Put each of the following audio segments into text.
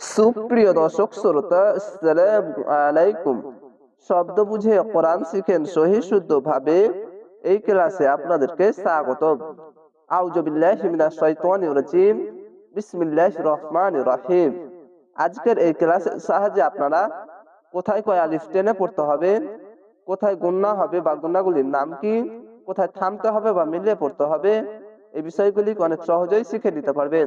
সুপ্রিয় দর্শক শ্রোতা, আসসালাম আলাইকুম। শব্দ বুঝে কোরআন শিখেন সহি শুদ্ধ ভাবে এই ক্লাসে আপনাদেরকে স্বাগত আউজুবিল্লাহি মিনাশ শাইতানির রাজিম। বিসমিল্লাহির রহমানির রহিম। আজকের এই ক্লাসের সাহায্যে আপনারা কোথায় কয় আলিফ টেনে পড়তে হবে, কোথায় গুন্না হবে বা গুন্নাগুলির নাম কি, কোথায় থামতে হবে বা মিলিয়ে পড়তে হবে, এই বিষয়গুলি অনেক সহজেই শিখে নিতে পারবেন।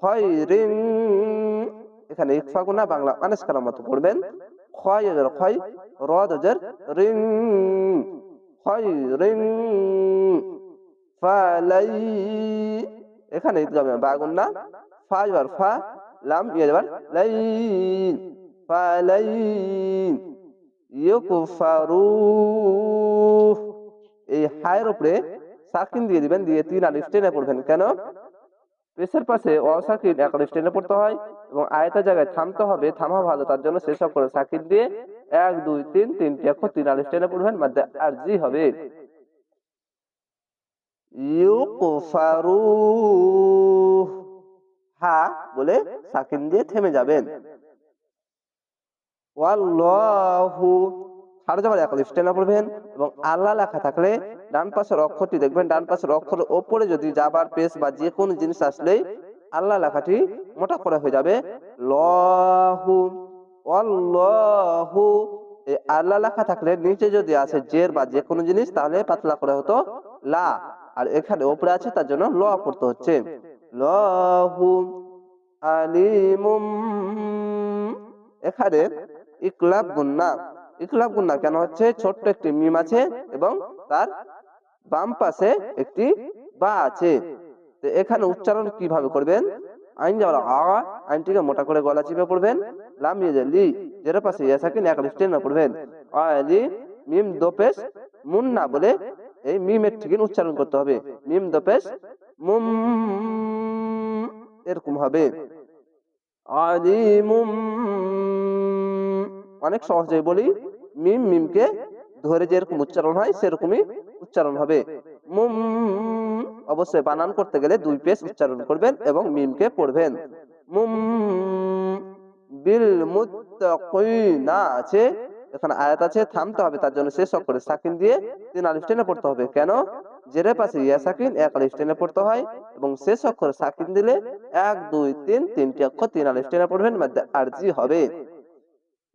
খয়রিন। এখানে ইকফা গুনা বাংলা আনাস কালার মতো পড়বেন। খয় এজের খয় র দজের রিং খয়রিন। ফালাই। এখানে ইদগামে বা গুনা ফা যাবার ফা, লাম ইয়া যাবার লাই। ফালাই। ইউকফারু। এই হায়ের উপরে সাকিন দিয়ে দিবেন, দিয়ে তিন আলিফ টেনে পড়বেন। কেন? পেশের পাশে অসাকিন এক আলিফ টেনে পড়তে হয় এবং আয়তা জায়গায় থামতে হবে থামা ভালো, তার জন্য শেষ করে সাকিন দিয়ে এক, দুই, তিন তিনটি অক্ষর তিন আলিফ টেনে পড়বেন মধ্যে আরজি হবে। ইউকফারু হা, বলে সাকিন দিয়ে থেমে যাবেন। হার যাবার এক পড়বেন এবং আল্লাহ লেখা থাকলে ডান পাশের অক্ষরটি দেখবেন, ডান পাশের অক্ষরের ওপরে যদি যাবার পেস বা যে কোনো জিনিস আসলেই আল্লাহ লেখাটি মোটা করে হয়ে যাবে। লহু অল্লাহু এই আল্লাহ লেখা থাকলে নিচে যদি আসে জের বা যে কোনো জিনিস, তাহলে পাতলা করে হতো লা। আর এখানে ওপরে আছে, তার জন্য ল পড়তে হচ্ছে। লহু, আলিমুম, এখানে ইকলাব গুন্না ইকলাব গুন্না কেন হচ্ছে? ছোট্ট একটি মিম আছে এবং তার বাম পাশে একটি বা আছে। তো এখানে উচ্চারণ কীভাবে করবেন? আইন যাওয়ার আ আইনটিকে মোটা করে গলা চিপে পড়বেন। লাম ইয়ে লি যেটা পাশে ইয়া সাকিন, এক লিস্টে না পড়বেন। আলি মিম, দোপেশ, মুন না বলে এই মিমের ঠিক উচ্চারণ করতে হবে। মিম, দোপেশ, মুম, এরকম হবে। আলিমুম অনেক সহজে বলি, মিম মিমকে ধরে যেরকম উচ্চারণ হয়, সেরকমই উচ্চারণ হবে। মুম অবশ্যই বানান করতে গেলে দুই পেশ উচ্চারণ করবেন এবং মিমকে পড়বেন। মুম বিল মুত্তাকিনা আছে, এখানে আয়াত আছে, থামতে হবে, তার জন্য শেষ অক্ষরে সাকিন দিয়ে তিন আলিফ টেনে পড়তে হবে। কেন? জেরে পাশে ইয়া সাকিন এক আলিফ টেনে পড়তে হয় এবং শেষ অক্ষরে সাকিন দিলে এক, দুই, তিন, তিনটি অক্ষর তিন আলিফ টেনে পড়বেন আরজি হবে।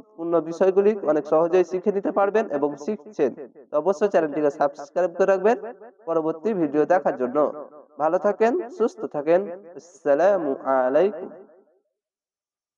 গুরুত্বপূর্ণ বিষয়গুলি অনেক সহজেই শিখে নিতে পারবেন এবং শিখছেন। অবশ্যই চ্যানেলটিকে সাবস্ক্রাইব করে রাখবেন পরবর্তী ভিডিও দেখার জন্য। ভালো থাকেন, সুস্থ থাকেন। আসসালামু আলাইকুম।